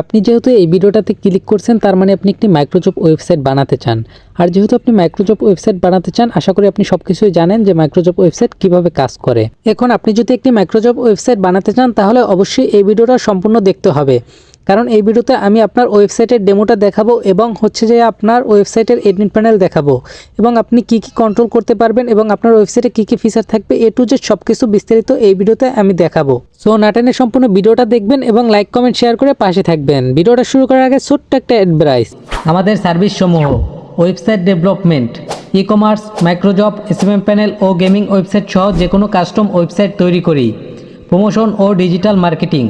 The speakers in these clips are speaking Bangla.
আপনি যেহেতু এই ভিডিওটাতে ক্লিক করছেন, তার মানে আপনি একটি মাইক্রোজব ওয়েবসাইট বানাতে চান। আর যেহেতু আপনি মাইক্রোজব ওয়েবসাইট বানাতে চান, আশা করি আপনি সব কিছুই জানেন যে মাইক্রোজব ওয়েবসাইট কীভাবে কাজ করে। এখন আপনি যদি একটি মাইক্রোজব ওয়েবসাইট বানাতে চান, তাহলে অবশ্যই এই ভিডিওটা সম্পূর্ণ দেখতে হবে। কারণ এই ভিডিওতে আমি আপনার ওয়েবসাইটের ডেমোটা দেখাবো এবং হচ্ছে যে আপনার ওয়েবসাইটের এডমিট প্যানেল দেখাবো। এবং আপনি কি কি কন্ট্রোল করতে পারবেন এবং আপনার ওয়েবসাইটে কি কি ফিচার থাকবে এ টু জেড সব কিছু বিস্তারিত এই ভিডিওতে আমি দেখাবো। সো নাটেনে সম্পূর্ণ ভিডিওটা দেখবেন এবং লাইক কমেন্ট শেয়ার করে পাশে থাকবেন। ভিডিওটা শুরু করার আগে ছোট্ট একটা অ্যাডভাইস আমাদের সার্ভিস সমূহ website development e commerce microjob SMM panel ও গেমিং ওয়েবসাইট সহ যে কোনো কাস্টম ওয়েবসাইট তৈরি করি। প্রমোশন ও ডিজিটাল মার্কেটিং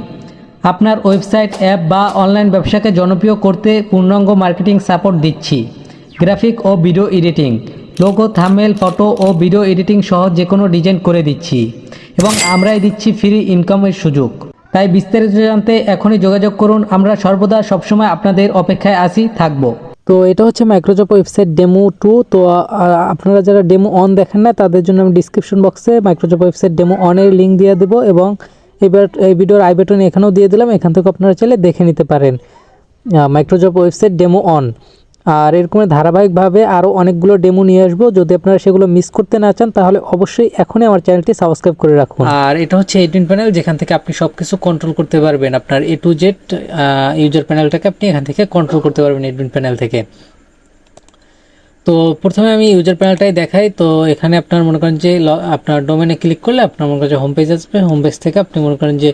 আপনার ওয়েবসাইট, অ্যাপ বা অনলাইন ব্যবসাকে জনপ্রিয় করতে পূর্ণাঙ্গ মার্কেটিং সাপোর্ট দিচ্ছি। গ্রাফিক ও video editing, logo thumbnail photo ও ভিডিও এডিটিং সহ যে কোনো ডিজাইন করে দিচ্ছি এবং আমরাই দিচ্ছি ফ্রি ইনকামের সুযোগ। তাই বিস্তারিত জানতে এখনই যোগাযোগ করুন। আমরা সর্বদা সবসময় আপনাদের অপেক্ষায় আসি থাকব। তো এটা হচ্ছে মাইক্রোজব ওয়েবসাইট ডেমো টু তো আপনারা যারা ডেমো অন দেখেন না, তাদের জন্য আমি ডিসক্রিপশন বক্সে মাইক্রোজব ওয়েবসাইট ডেমো অনের লিঙ্ক দিয়ে দেবো এবং এই ভিডিওর আই বাটন এখানেও দিয়ে দিলাম, এখান থেকে আপনারা চাইলে দেখে নিতে পারেন। মাইক্রোজব ওয়েবসাইট ডেমো অন আর এরকম ধারাবাহিকভাবে আরও অনেকগুলো ডেমো নিয়ে আসব, যদি আপনারা সেগুলো মিস করতে না চান, তাহলে অবশ্যই এখনই আমার চ্যানেলটি সাবস্ক্রাইব করে রাখুন। আর এটা হচ্ছে এডিন প্যানেল যেখান থেকে আপনি সব কিছু কন্ট্রোল করতে পারবেন। আপনার এ টু জেড ইউজার প্যানেলটাকে আপনি এখান থেকে কন্ট্রোল করতে পারবেন এডমিন প্যানেল থেকে। তো প্রথমে আমি ইউজার প্যানেলটাই দেখাই। তো এখানে আপনার মনে করেন যে আপনার ডোমেনে ক্লিক করলে আপনার মনে করেন যে হোম পেজ আসবে। হোম পেজ থেকে আপনি মনে করেন যে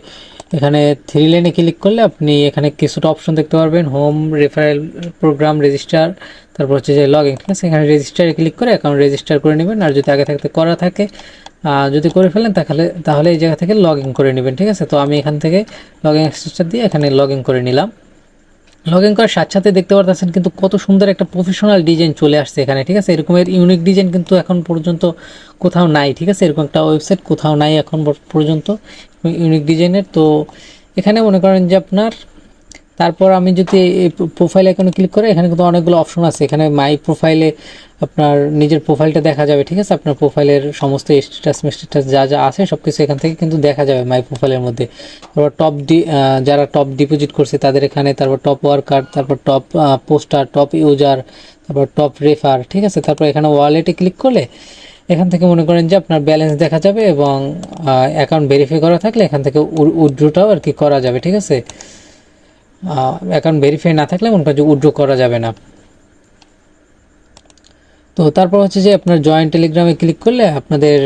এখানে থ্রি লাইনে ক্লিক করলে আপনি এখানে কিছুটা অপশন দেখতে পারবেন। হোম রেফারেল প্রোগ্রাম রেজিস্টার তারপর হচ্ছে যে লগ ইন ঠিক আছে এখানে রেজিস্টারে ক্লিক করে অ্যাকাউন্ট রেজিস্টার করে নেবেন। আর যদি আগে থাকতে করা থাকে যদি করে ফেলেন তাহলে তাহলে এই জায়গা থেকে লগ ইন করে নেবেন, ঠিক আছে? তো আমি এখান থেকে লগ ইন অ্যাক্সেসটা দিয়ে এখানে লগ ইন করে নিলাম। লগ ইন করার সাথে সাথে দেখতে পারতেছেন কিন্তু কত সুন্দর একটা প্রফেশনাল ডিজাইন চলে আসছে এখানে, ঠিক আছে? এরকমের ইউনিক ডিজাইন কিন্তু এখন পর্যন্ত কোথাও নাই, ঠিক আছে? এরকম একটা ওয়েবসাইট কোথাও নাই এখন পর্যন্ত ইউনিক ডিজাইনের তো এখানে মনে করেন যে আপনার তারপর আমি যদি এই প্রোফাইল আইকনে ক্লিক করে, এখানে কিন্তু অনেকগুলো অপশন আছে। এখানে মাই প্রোফাইলে আপনার নিজের প্রোফাইলটা দেখা যাবে, ঠিক আছে? আপনার প্রোফাইলের সমস্ত স্ট্যাটাস স্ট্যাটাস যা যা আছে সব কিছু এখান থেকে কিন্তু দেখা যাবে মাই প্রোফাইলের মধ্যে। তারপর টপ ডি যারা টপ ডিপোজিট করছে, তাদের এখানে তারপর টপ ওয়ার্কার তারপর টপ পোস্টার টপ ইউজার তারপর টপ রেফার ঠিক আছে? তারপর এখানে ওয়ালেটে ক্লিক করলে, এখান থেকে মনে করেন যে আপনার ব্যালেন্স দেখা যাবে এবং অ্যাকাউন্ট ভেরিফাই করা থাকলে এখান থেকে উইথড্রোটাও আর কি করা যাবে, ঠিক আছে? অ্যাকাউন্ট ভেরিফাই না থাকলে মনে করেন যে উইথড্র করা যাবে না। তো তারপর হচ্ছে যে আপনার জয়েন্ট টেলিগ্রামে ক্লিক করলে আপনাদের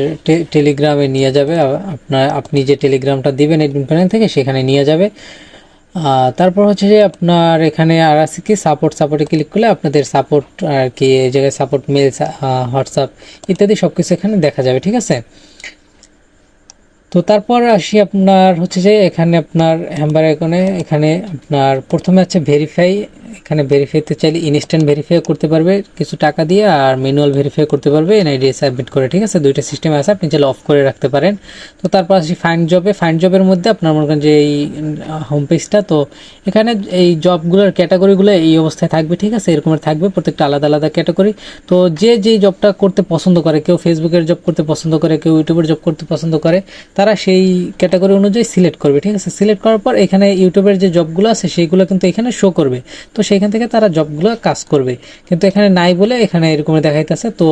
টেলিগ্রামে নিয়ে যাবে। আপনার, আপনি যে টেলিগ্রামটা দিবেন এডমিন প্যানেল থেকে সেখানে নিয়ে যাবে। তারপর হচ্ছে যে আপনার এখানে আর আছে কি সাপোর্ট সাপোর্টে ক্লিক করলে আপনাদের সাপোর্ট আর কি, এই জায়গায় সাপোর্ট মেল হোয়াটসঅ্যাপ ইত্যাদি সব কিছু এখানে দেখা যাবে, ঠিক আছে? তো তারপর আসি আপনার হচ্ছে যে এখানে আপনার হ্যাম্বার আইকনে এখানে আপনার প্রথমে আছে ভেরিফাই এখানে ভেরিফাইতে চাইলে ইনস্ট্যান্ট ভেরিফাই করতে পারবে, কিছু টাকা দিয়ে আর ম্যানুয়াল ভেরিফাই করতে পারবে এনআইডি সাবমিট করে, ঠিক আছে? দুইটা সিস্টেম আছে, আপনি চাইলে অফ করে রাখতে পারেন। তো তারপর আসি ফাইন্ড জবে ফাইন্ড জবের মধ্যে আপনার মনে করেন যে এই হোম পেজটা তো এখানে এই জবগুলোর ক্যাটাগরিগুলো এই অবস্থায় থাকবে, ঠিক আছে? এরকমের থাকবে, প্রত্যেকটা আলাদা আলাদা ক্যাটাগরি তো যে যেই জবটা করতে পছন্দ করে, কেউ ফেসবুকের জব করতে পছন্দ করে, কেউ ইউটিউবের জব করতে পছন্দ করে, তারা সেই ক্যাটাগরি অনুযায়ী সিলেক্ট করবে, ঠিক আছে? সিলেক্ট করার পর এখানে ইউটিউবের যে জবগুলো আছে, সেইগুলো কিন্তু এখানে শো করবে। তো সেইখান থেকে তারা জবগুলো কাজ করবে। কিন্তু এখানে নাই বলে এখানে এরকম দেখাইতেছে। তো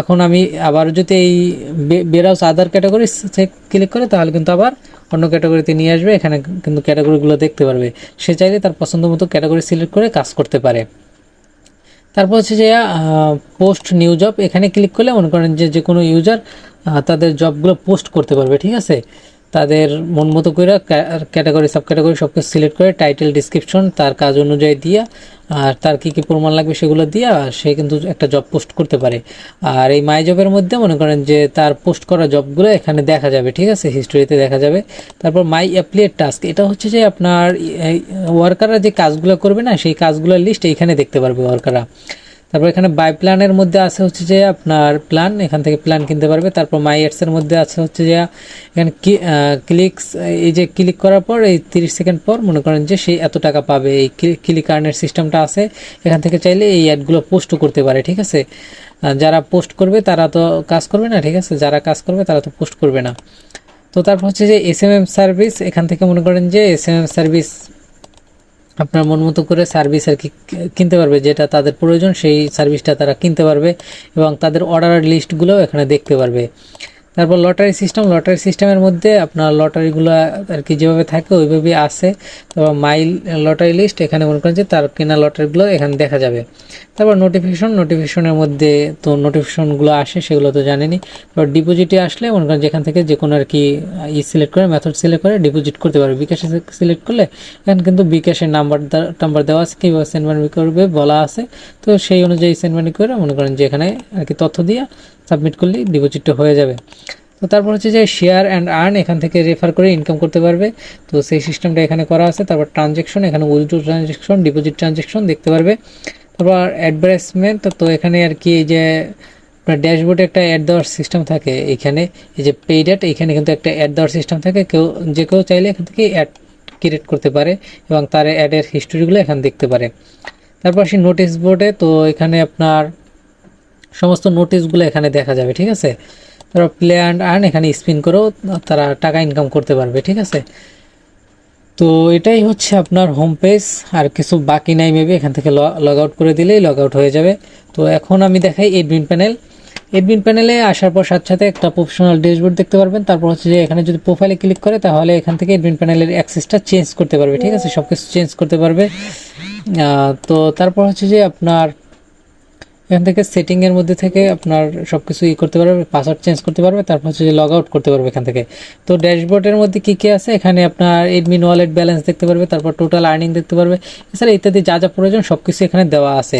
এখন আমি আবার যদি এই বেরাউস আদার ক্যাটাগরি ক্লিক করে, তাহলে কিন্তু আবার অন্য ক্যাটাগরিতে নিয়ে আসবে। এখানে কিন্তু ক্যাটাগরিগুলো দেখতে পারবে। সে চাইলে তার পছন্দ মতো ক্যাটাগরি সিলেক্ট করে কাজ করতে পারে। তারপর হচ্ছে যে পোস্ট নিউ জব এখানে ক্লিক করলে মনে করেন যে যে কোনো ইউজার তাদের জবগুলো পোস্ট করতে পারবে, ঠিক আছে? তাদের মন মতো করে ক্যাটাগরি সাব ক্যাটাগরি সব কিছু সিলেক্ট করে টাইটেল ডিসক্রিপশন তার কাজ অনুযায়ী দিয়া, আর তার কী কী প্রমাণ লাগবে সেগুলো দিয়া সে কিন্তু একটা জব পোস্ট করতে পারে। আর এই মাই জবের মধ্যে মনে করেন যে তার পোস্ট করা জবগুলো এখানে দেখা যাবে, ঠিক আছে? হিস্টোরিতে দেখা যাবে। তারপর মাই অ্যাপ্লিয়েট টাস্ক এটা হচ্ছে যে আপনার ওয়ার্কাররা যে কাজগুলো করবে না, সেই কাজগুলোর লিস্ট এইখানে দেখতে পারবে ওয়ার্কাররা তারপর এখানে বাই প্ল্যানের মধ্যে আছে হচ্ছে যে আপনার প্ল্যান এখান থেকে প্ল্যান কিনতে পারবে। তারপর মাই এর মধ্যে আছে হচ্ছে যে, এখানে ক্লিকস এই যে ক্লিক করার পর, এই তিরিশ সেকেন্ড পর মনে করেন যে সে এত টাকা পাবে। এই ক্লিক আর্নের সিস্টেমটা আছে, এখান থেকে চাইলে এই অ্যাডগুলো পোস্টও করতে পারে, ঠিক আছে? যারা পোস্ট করবে তারা তো কাজ করবে না, ঠিক আছে? যারা কাজ করবে তারা তো পোস্ট করবে না। তো তারপর হচ্ছে যে এস এম এম সার্ভিস এখান থেকে মনে করেন যে এস এম এম সার্ভিস আপনার মন মতো করে সার্ভিস আর কি কিনতে পারবে, যেটা তাদের প্রয়োজন, সেই সার্ভিসটা তারা কিনতে পারবে এবং তাদের অর্ডার লিস্টগুলোও এখানে দেখতে পারবে। তারপর লটারি সিস্টেম লটারি সিস্টেমের মধ্যে আপনার লটারিগুলো আর কি যেভাবে থাকে ওইভাবেই আসে তারপর মাইল লটারি লিস্ট এখানে মনে করেন যে তার কেনা লটারিগুলো এখানে দেখা যাবে। তারপর নোটিফিকেশন নোটিফিকেশনের মধ্যে তো নোটিফিকেশনগুলো আসে, সেগুলো তো জানেনি তারপর ডিপোজিটে আসলে মনে করেন যেখান থেকে যে কোনো আর কি ই সিলেক্ট করে মেথড সিলেক্ট করে ডিপোজিট করতে পারবে। বিকাশে সিলেক্ট করলে এখানে কিন্তু বিকাশের নাম্বার নাম্বার দেওয়া আছে কীভাবে সেন্ড মানি করবে বলা আছে। তো সেই অনুযায়ী সেন্ড মানি করে মনে করেন যে এখানে আর কি তথ্য দিয়ে সাবমিট করলেই ডিপোজিটটা হয়ে যাবে। তো তারপর হচ্ছে যে শেয়ার অ্যান্ড আর্ন এখান থেকে রেফার করে ইনকাম করতে পারবে। তো সেই সিস্টেমটা এখানে করা আছে। তারপর ট্রানজেকশন এখানে উইথড্র ট্রানজেকশন ডিপোজিট ট্রানজেকশন দেখতে পারবে। তারপর অ্যাডভার্টাইজমেন্ট তো এখানে আর কি এই যে আপনার ড্যাশবোর্ডে একটা অ্যাড দেওয়ার সিস্টেম থাকে এখানে। এই যে পেইড এখানে কিন্তু একটা অ্যাড দেওয়ার সিস্টেম থাকে। কেউ, যে কেউ চাইলে এখান থেকে অ্যাড ক্রিয়েট করতে পারে এবং তার অ্যাডের হিস্টোরিগুলো এখানে দেখতে পারে। তারপর আসি নোটিশ বোর্ডে তো এখানে আপনার সমস্ত নোটিশগুলো এখানে দেখা যাবে, ঠিক আছে? তারপর প্লে অ্যান্ড আর্ন এখানে স্পিন করেও তারা টাকা ইনকাম করতে পারবে, ঠিক আছে? তো এটাই হচ্ছে আপনার হোম পেজ আর কিছু বাকি নাই মেবি এখান থেকে লগ আউট করে দিলেই লগ আউট হয়ে যাবে। তো এখন আমি দেখাই এডমিন প্যানেল এডমিন প্যানেলে আসার পর সাথে সাথে একটা প্রফেশনাল ড্যাশবোর্ড দেখতে পারবেন। তারপর হচ্ছে যে এখানে যদি প্রোফাইলে ক্লিক করে, তাহলে এখান থেকে এডমিন প্যানেলের অ্যাক্সেসটা চেঞ্জ করতে পারবে, ঠিক আছে? সব কিছু চেঞ্জ করতে পারবে। তো তারপর হচ্ছে যে আপনার এখান থেকে সেটিং এর মধ্যে থেকে আপনার সব কিছু ই করতে পারবে পাসওয়ার্ড চেঞ্জ করতে পারবে, তারপর হচ্ছে লগ আউট করতে পারবে এখান থেকে। তো ড্যাশবোর্ডের মধ্যে কি কি আছে? এখানে আপনার এডমিন ওয়ালেট ব্যালেন্স দেখতে পারবে, তারপর টোটাল আর্নিং দেখতে পারবে। এছাড়া ইত্যাদি যা যা প্রয়োজন সব কিছু এখানে দেওয়া আছে।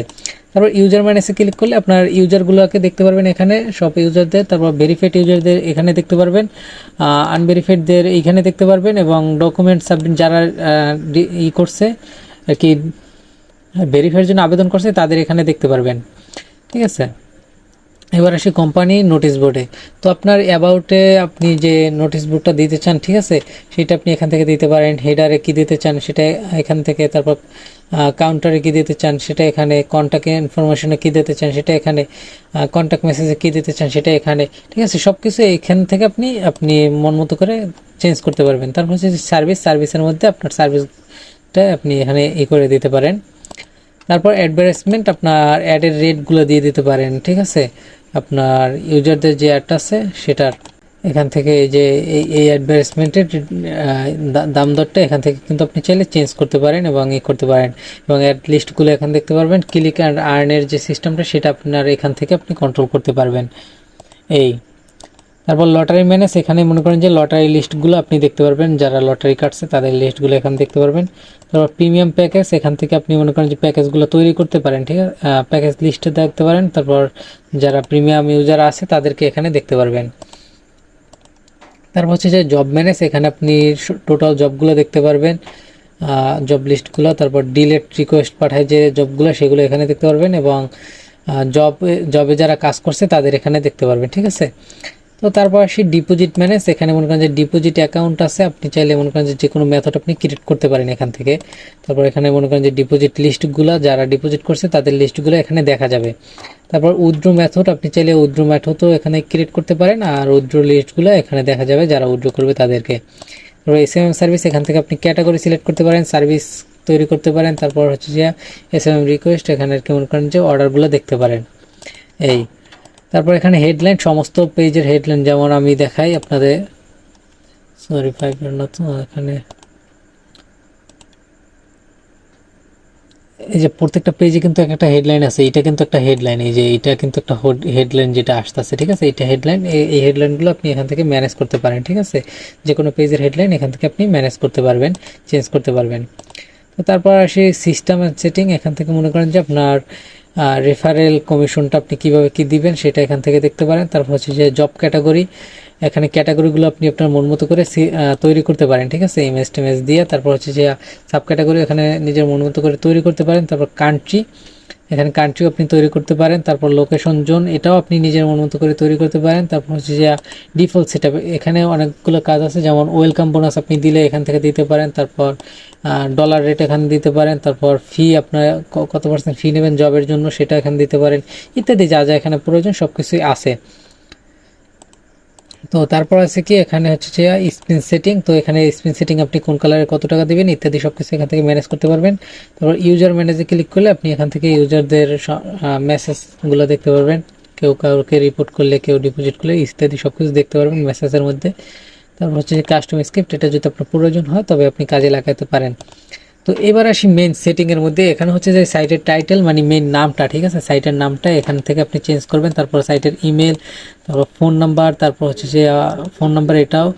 তারপর ইউজার ম্যানেজে ক্লিক করলে আপনার ইউজারগুলোকে দেখতে পারবেন এখানে সব ইউজারদের তারপর ভেরিফাইড ইউজারদের এখানে দেখতে পারবেন আনভেরিফাইডদের এইখানে দেখতে পারবেন এবং ডকুমেন্ট সাবমিট যারা ই করছে, আর কি ভেরিফাইয়ের জন্য আবেদন করছে, তাদের এখানে দেখতে পারবেন। ঠিক আছে? এবার আসি কোম্পানি নোটিশ বোর্ডে তো আপনার অ্যাবাউটে আপনি যে নোটিশ বোর্ডটা দিতে চান, ঠিক আছে? সেটা আপনি এখান থেকে দিতে পারেন। হেডারে কি দিতে চান, সেটা এখান থেকে তারপর কাউন্টারে কি দিতে চান, সেটা এখানে কন্ট্যাক্ট ইনফরমেশনে কি দিতে চান, সেটা এখানে কন্ট্যাক্ট মেসেজে কি দিতে চান, সেটা এখানে, ঠিক আছে? সব কিছু এখান থেকে আপনি আপনি মন মতো করে চেঞ্জ করতে পারবেন। তারপর হচ্ছে সার্ভিস সার্ভিসের মধ্যে আপনার সার্ভিসটা আপনি এখানে ই করে দিতে পারেন। তারপর অ্যাডভার্টাইজমেন্ট আপনার অ্যাডের রেটগুলো দিয়ে দিতে পারেন, ঠিক আছে? আপনার ইউজারদের যে অ্যাডটা আছে, সেটার। এখান থেকে এই যে এই এই অ্যাডভার্টাইজমেন্টের দাম দরটা এখান থেকে কিন্তু আপনি চাইলে চেঞ্জ করতে পারেন এবং ই করতে পারেন। এবং অ্যাড লিস্টগুলো এখান দেখতে পারবেন ক্লিক অ্যান্ড আর্নের যে সিস্টেমটা সেটা আপনার এখান থেকে আপনি কন্ট্রোল করতে পারবেন। এই। তারপর লটারি ম্যানেজ এখানে মনে করেন যে লটারি লিস্টগুলো আপনি দেখতে পারবেন, যারা লটারি কাটছে তাদের লিস্টগুলো এখানে দেখতে পারবেন। তারপর প্রিমিয়াম প্যাকেজ এখান থেকে আপনি মনে করেন যে প্যাকেজগুলো তৈরি করতে পারেন, ঠিক আছে? প্যাকেজ লিস্টে দেখতে পারেন, তারপর যারা প্রিমিয়াম ইউজার আছে তাদেরকে এখানে দেখতে পারবেন। তারপর হচ্ছে যে জব ম্যানেজ এখানে আপনি টোটাল জবগুলো দেখতে পারবেন জব লিস্টগুলো তারপর ডিলেট রিকোয়েস্ট পাঠায় যে জবগুলো সেগুলো এখানে দেখতে পারবেন এবং জব জবে যারা কাজ করছে তাদের এখানে দেখতে পারবেন, ঠিক আছে? তো তারপর আসি ডিপোজিট ম্যানেজ এখানে মনে করেন যে ডিপোজিট অ্যাকাউন্ট আছে, আপনি চাইলে মনে করেন যে যে কোনো মেথড আপনি ক্রিয়েট করতে পারেন এখান থেকে। তারপর এখানে মনে করেন যে ডিপোজিট লিস্টগুলো যারা ডিপোজিট করছে তাদের লিস্টগুলো এখানে দেখা যাবে। তারপর উইথড্র মেথড আপনি চাইলে উইথড্র মেথডও এখানে ক্রিয়েট করতে পারেন, আর উইথড্র লিস্টগুলো এখানে দেখা যাবে যারা উইথড্র করবে তাদেরকে। তারপর এস সার্ভিস এখান থেকে আপনি ক্যাটাগরি সিলেক্ট করতে পারেন সার্ভিস তৈরি করতে পারেন। তারপর হচ্ছে যে এস রিকোয়েস্ট এখানে আর কি মনে করেন যে অর্ডারগুলো দেখতে পারেন। এই। তারপর এখানে হেডলাইন সমস্ত পেজের হেডলাইন যেমন আমি দেখাই আপনাদের। সরি ফাইভ না এখানে। এই যে প্রত্যেকটা পেজে কিন্তু একটা হেডলাইন আছে এটা কিন্তু একটা হেডলাইন এই যে এটা কিন্তু একটা হেডলাইন যেটা আসতেছে, ঠিক আছে? এটা হেডলাইন এই হেডলাইনগুলো আপনি এখান থেকে ম্যানেজ করতে পারেন, ঠিক আছে? যে কোনো পেজের হেডলাইন এখান থেকে আপনি ম্যানেজ করতে পারবেন চেঞ্জ করতে পারবেন। তো তারপর আসি সিস্টেম অ্যান্ড সেটিং এখান থেকে মনে করেন যে আপনার রেফারেল কমিশনটা আপনি কীভাবে কি দিবেন সেটা এখান থেকে দেখতে পারেন। তারপর হচ্ছে যে জব ক্যাটাগরি এখানে ক্যাটাগরিগুলো আপনি আপনার মন মতো করে তৈরি করতে পারেন, ঠিক আছে? ইমেজ টেমেজ দিয়ে, তারপর হচ্ছে যে সাব ক্যাটাগরি এখানে নিজের মন মতো করে তৈরি করতে পারেন, তারপর কান্ট্রি এখানে কান্ট্রিও আপনি তৈরি করতে পারেন, তারপর লোকেশন জোন এটাও আপনি নিজের মন মতো করে তৈরি করতে পারেন। তারপর হচ্ছে যে ডিফল্ট সেট এখানে অনেকগুলো কাজ আছে, যেমন ওয়েলকাম বোনাস আপনি দিলে এখান থেকে দিতে পারেন, তারপর ডলার রেট এখানে দিতে পারেন, তারপর ফি আপনার কত পার্সেন্ট ফি নেবেন জবের জন্য সেটা এখানে দিতে পারেন। ইত্যাদি যা যা এখানে প্রয়োজন সব কিছুই আছে। তো তারপর আছে কি, এখানে হচ্ছে যে স্পিন সেটিং তো এখানে স্পিন সেটিং আপনি কোন কালারে কত টাকা দেবেন ইত্যাদি সব কিছু এখান থেকে ম্যানেজ করতে পারবেন। তারপর ইউজার ম্যানেজে ক্লিক করলে আপনি এখান থেকে ইউজারদের মেসেজগুলো দেখতে পারবেন। কেউ কাউকে রিপোর্ট করলে, কেউ ডিপোজিট করলে ইত্যাদি সব কিছু দেখতে পারবেন মেসেজের মধ্যে। তারপর হচ্ছে যে কাস্টম স্ক্রিপ্ট এটা যদি আপনার প্রয়োজন হয় তবে আপনি কাজে লাগাতে পারেন। তো এবার আসি মেন সেটিংয়ের মধ্যে। এখানে হচ্ছে যে সাইটের টাইটেল মানে মেন নামটা, ঠিক আছে? সাইটের নামটা এখান থেকে আপনি চেঞ্জ করবেন, তারপর সাইটের ইমেল তারপর ফোন নাম্বার তারপর হচ্ছে যে ফোন নাম্বার এটাও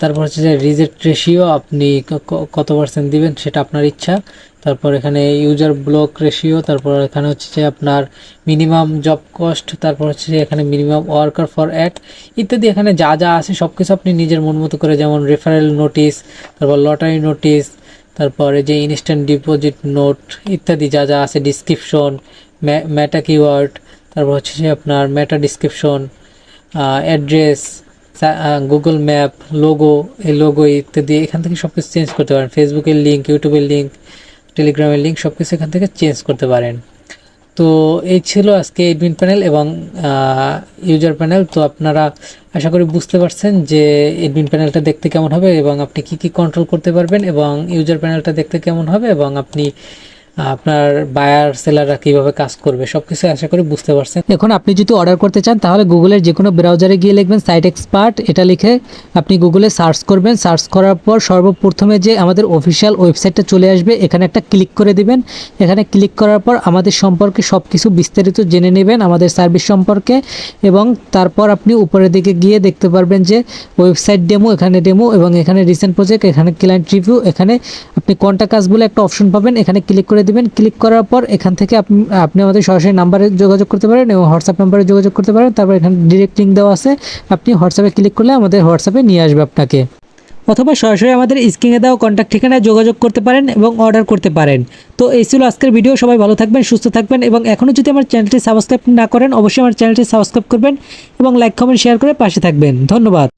তারপর হচ্ছে যে রিজেক্ট রেশিও আপনি কত পার্সেন্ট দিবেন সেটা আপনার ইচ্ছা। তারপর এখানে ইউজার ব্লক রেশিও তারপর এখানে হচ্ছে যে আপনার মিনিমাম জব কস্ট তারপর হচ্ছে যে এখানে মিনিমাম ওয়ার্কার ফর অ্যাড ইত্যাদি। এখানে যা যা আছে সব কিছু আপনি নিজের মন মতো করে, যেমন রেফারেল নোটিশ তারপর লটারি নোটিশ তারপরে যে ইনস্ট্যান্ট ডিপোজিট নোট ইত্যাদি যা যা আছে ডিসক্রিপশন ম্যাটা কিওয়ার্ড তারপর হচ্ছে যে আপনার meta description address Google map logo এই লোগো ইত্যাদি এখান থেকে সব কিছু চেঞ্জ করতে পারেন। ফেসবুকের লিঙ্ক ইউটিউবের লিঙ্ক টেলিগ্রামের লিঙ্ক সব কিছু এখান থেকে চেঞ্জ করতে পারেন। তো এই ছিল আজকে এডমিন প্যানেল এবং ইউজার প্যানেল তো আপনারা আশা করি বুঝতে পারছেন যে এডমিন প্যানেলটা দেখতে কেমন হবে এবং আপনি কি কি কন্ট্রোল করতে পারবেন এবং ইউজার প্যানেলটা দেখতে কেমন হবে এবং আপনি আপনার বায়ার সেলাররা কীভাবে কাজ করবে, সবকিছু আশা করি বুঝতে পারছেন। এখন আপনি যদি অর্ডার করতে চান, তাহলে গুগলের যে কোনো ব্রাউজারে গিয়ে লিখবেন সাইট এক্সপার্ট এটা লিখে আপনি গুগলে সার্চ করবেন। সার্চ করার পর সর্বপ্রথমে যে আমাদের অফিসিয়াল ওয়েবসাইটটা চলে আসবে, এখানে একটা ক্লিক করে দিবেন। এখানে ক্লিক করার পর আমাদের সম্পর্কে সব কিছু বিস্তারিত জেনে নেবেন আমাদের সার্ভিস সম্পর্কে এবং তারপর আপনি উপরের দিকে গিয়ে দেখতে পারবেন যে ওয়েবসাইট ডেমো এখানে ডেমো এবং এখানে রিসেন্ট প্রজেক্ট এখানে ক্লায়েন্ট রিভিউ এখানে আপনি কোনটা কাজ বলে একটা অপশন পাবেন। এখানে ক্লিক করে দিবেন ক্লিক করার পর এখান থেকে আপনি আমাদের সরাসরি নাম্বারে যোগাযোগ করতে পারেন এবং হোয়াটসঅ্যাপ নাম্বারে যোগাযোগ করতে পারেন। তারপর এখানে ডিরেক্ট লিঙ্ক দেওয়া আছে। আপনি হোয়াটসঅ্যাপে ক্লিক করলে আমাদের হোয়াটসঅ্যাপে নিয়ে আসবে আপনাকে। অথবা সরাসরি আমাদের স্ক্রিনে দেওয়া কন্ট্যাক্ট ঠিকানায় যোগাযোগ করতে পারেন এবং অর্ডার করতে পারেন। তো এই ছিল আজকের ভিডিও সবাই ভালো থাকবেন, সুস্থ থাকবেন এবং এখনও যদি আমার চ্যানেলটি সাবস্ক্রাইব না করেন, অবশ্যই আমার চ্যানেলটি সাবস্ক্রাইব করবেন এবং লাইক কমেন্ট শেয়ার করে পাশে থাকবেন। ধন্যবাদ।